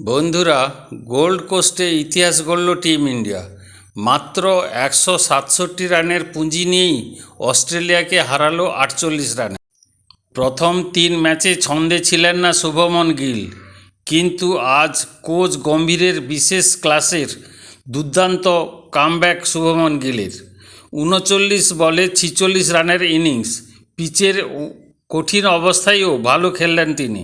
বন্ধুরা গোল্ড কোস্টে ইতিহাস গড়ল team India মাত্র একশো সাতষট্টি রানের পুঁজি নিয়েই অস্ট্রেলিয়াকে হারালো আটচল্লিশ রানে। প্রথম তিন ম্যাচে ছন্দে ছিলেন না শুভমন গিল। কিন্তু আজ কোচ গম্ভীরের বিশেষ ক্লাসের দুর্দান্ত কামব্যাক শুভমন গিলের। উনচল্লিশ বলে ছিচল্লিশ রানের ইনিংস, পিচের কঠিন অবস্থায়ও ভালো খেললেন তিনি।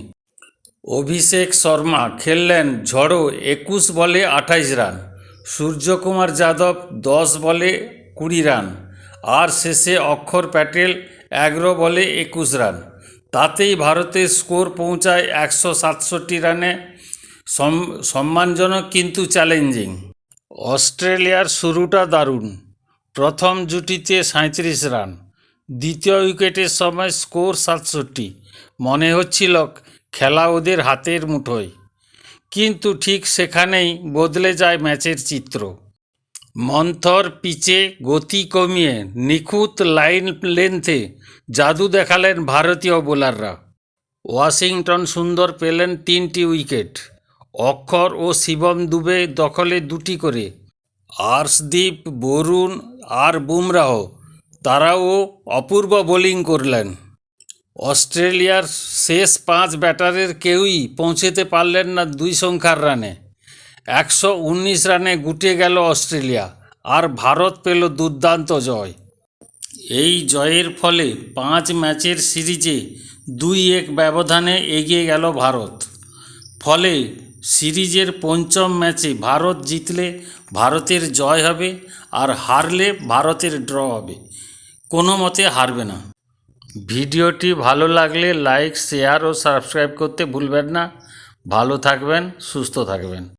অভিষেক শর্মা খেললেন ঝড়ো একুশ বলে আঠাইশ রান, সূর্যকুমার যাদব দশ বলে কুড়ি রান, আর শেষে অক্ষর প্যাটেল এগারো বলে একুশ রান। তাতেই ভারতের স্কোর পৌঁছায় একশো সাতষট্টি রানে। সম- সম্মানজনক কিন্তু চ্যালেঞ্জিং। অস্ট্রেলিয়ার শুরুটা দারুণ, প্রথম জুটিতে সাঁত্রিশ রান, দ্বিতীয় উইকেটের সময় স্কোর সাতষট্টি। মনে হচ্ছিল খেলা ওদের হাতের মুঠোয়। কিন্তু ঠিক সেখানেই বদলে যায় ম্যাচের চিত্র। মন্থর পিচে গতি কমিয়ে নিখুঁত লাইন লেন্থে জাদু দেখালেন ভারতীয় বোলাররা। ওয়াশিংটন সুন্দর পেলেন তিনটি উইকেট। অক্ষর ও শিবম দুবে দখলে দুটি করে। আর্শদীপ, বরুণ আর বুমরাহ তারাও অপূর্ব বোলিং করলেন। অস্ট্রেলিয়ার শেষ পাঁচ ব্যাটারের কেউই পৌঁছেতে পারলেন না দুই সংখ্যার রানে। একশো উনিশ রানে গুটে গেল অস্ট্রেলিয়া, আর ভারত পেল দুর্দান্ত জয়। এই জয়ের ফলে পাঁচ ম্যাচের সিরিজে দুই এক ব্যবধানে এগিয়ে গেল ভারত। ফলে সিরিজের পঞ্চম ম্যাচে ভারত জিতলে ভারতের জয় হবে, আর হারলে ভারতের ড্র হবে। কোনো মতে হারবে না। ভিডিওটি ভালো লাগলে লাইক শেয়ার ও সাবস্ক্রাইব করতে ভুলবেন না। ভালো থাকবেন সুস্থ থাকবেন।